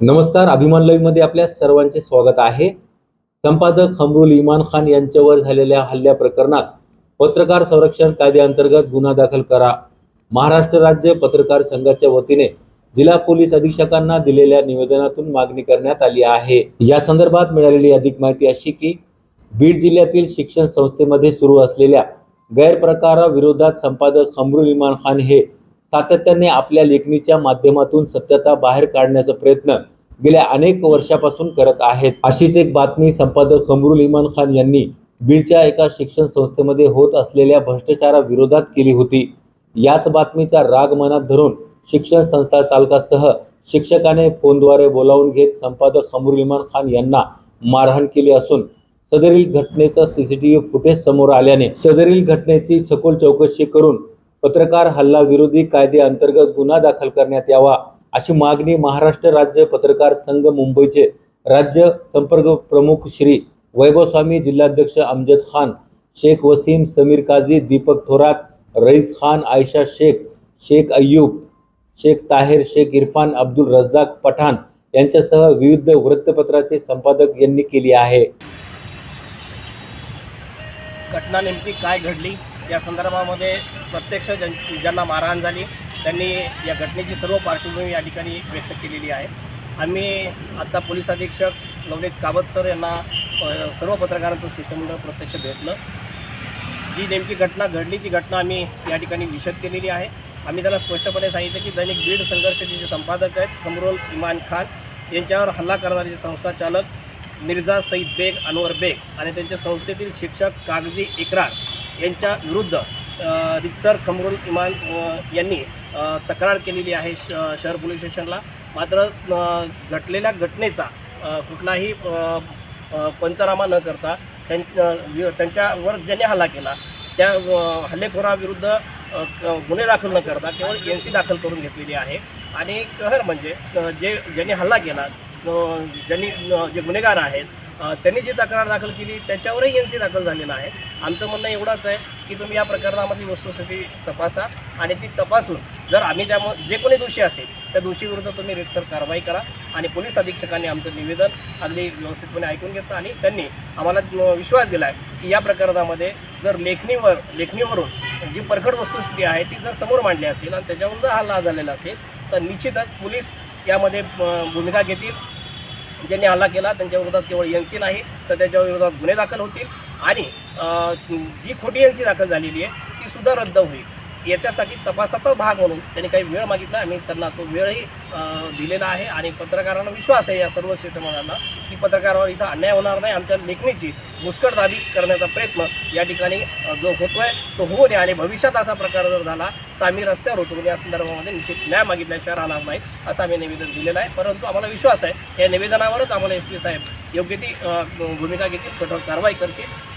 नमस्कार अभिमान लाईव्हमध्ये आपल्या सर्वांचे स्वागत आहे. संपादक खमरुल इमान खान यांच्यावर झालेल्या हल्ल्या प्रकरणात पत्रकार संरक्षण कायद्याअंतर्गत गुन्हा दाखल करा. महाराष्ट्र राज्य पत्रकार संघाच्या वतीने जिल्हा पोलीस अधीक्षकांना दिलेल्या निवेदनातून मागणी करण्यात आली आहे. या संदर्भात मिळालेली अधिक माहिती अशी की बीड जिल्ह्यातील शिक्षण संस्थेमध्ये सुरू असलेल्या गैरप्रकाराविरोधात संपादक खमरुल इमान खान हे सातत्याने आपल्या लेखणीच्या माध्यमातून सत्यता बाहेर काढण्याचा प्रयत्न गेल्या अनेक वर्षापासून करत आहेत. अशीच एक बातमी संपादक कमरुल इमान खान यांनी बीडच्या एका शिक्षण संस्थेमध्ये होत असलेल्या भ्रष्टाचाराविरोधात केली होती. याच बातमीचा राग मनात धरून शिक्षण संस्था चालकासह शिक्षकाने फोनद्वारे बोलावून घेत संपादक कमरुल इमान खान यांना मारहाण केली असून सदरील घटनेचा सीसीटीव्ही फुटेज समोर आल्याने सदरील घटनेची सखोल चौकशी करून पत्रकार हल्ला विरोधी कायदे अंतर्गत गुन्हा दाखल करण्यात यावा. अशी मागणी महाराष्ट्र राज्य पत्रकार संघ मुंबईचे राज्य संपर्क प्रमुख श्री वैभवस्वामी जिल्हाध्यक्ष अमजद खान शेख वसीम समीर काझी दीपक थोरात रईस खान आयशा शेख शेख अय्यूब शेख ताहेर शेख इरफान अब्दुल रज्जाक पठाण यांच्यासह विविध वृत्तपत्राचे संपादक यांनी केली आहे. घटना नेमकी काय घडली? या संदर्भामध्ये प्रत्यक्ष ज्यां ज्यांना मारहाण झाली त्यांनी या घटनेची सर्व पार्श्वभूमी या ठिकाणी व्यक्त केलेली आहे. आम्ही आत्ता पोलीस अधीक्षक नवनीत काबत सर यांना सर्व पत्रकारांचं शिष्टमंडळ प्रत्यक्ष भेटलं. जी नेमकी घटना घडली ती घटना आम्ही या ठिकाणी विशद केलेली आहे. आम्ही त्याला स्पष्टपणे सांगितलं की दैनिक बीड संघर्षाचे जे संपादक आहेत कमरोल इमान खान. यांच्यावर हल्ला करणारे जे संस्था चालक मिर्झा सईद बेग अनवर बेग आणि त्यांच्या संस्थेतील शिक्षक कागजी इकरार यांच्या विरुद्ध रितसर खमरुल इमान यांनी तक्रार केलेली आहे श शहर पोलीस स्टेशनला. मात्र घटलेल्या घटनेचा कुठलाही पंचनामा न करता त्यां वि- त्यांच्यावर ज्याने हल्ला केला त्या हल्लेखोराविरुद्ध गुन्हे दाखल न करता केवळ एन सी दाखल करून घेतलेली आहे. आणि कहर म्हणजे जे ज्यांनी हल्ला केला ज्यांनी जे गुन्हेगार आहेत त्यांनी जी तक्रार दाखल केली त्याच्यावरही एन सी दाखल झालेला आहे. आमचं म्हणणं एवढंच आहे की तुम्ही या प्रकरणामधली वस्तुस्थिती तपासा आणि ती तपासून जर आम्ही त्याम जे कोणी दोषी असेल त्या दोषीविरुद्ध तुम्ही रितसर कारवाई करा आणि पोलीस अधीक्षकांनी आमचं निवेदन अगदी व्यवस्थितपणे ऐकून घेतलं आणि त्यांनी आम्हाला विश्वास दिला आहे की या प्रकरणामध्ये जर लेखणीवर लेखणीवरून जी परखड वस्तुस्थिती आहे ती जर समोर मांडली असेल आणि त्याच्यावरून जर हल्ला झालेला असेल तर निश्चितच पोलीस यामध्ये भूमिका घेतील ज्यांनी हल्ला केला त्यांच्या विरोधात केवळ एन सी नाही तर त्याच्या विरोधात गुन्हे दाखल होतील. आणि जी खोटी एन सी दाखल झालेली आहे ती सुद्धा रद्द होईल. याच्यासाठी तपासाचा भाग म्हणून त्यांनी काही वेळ मागितला. आम्ही त्यांना तो वेळही दिलेला आहे आणि पत्रकारांना विश्वास आहे या सर्व शिष्टमंडळांना की पत्रकारावर इथं अन्याय होणार नाही. आमच्या लेखणीची मुस्कटदाबी करण्याचा प्रयत्न या ठिकाणी जो जो होतोय तो होऊ नये आणि भविष्यात असा प्रकार जर झाला तर आम्ही रस्त्यावर होतो या संदर्भामध्ये निश्चित न्याय मागितल्याशिवाय राहणार नाही असं आम्ही निवेदन दिलेलं आहे. परंतु आम्हाला विश्वास आहे या निवेदनावरच आम्हाला एस पी साहेब योग्य ती भूमिका घेतील कठोर कारवाई करतील.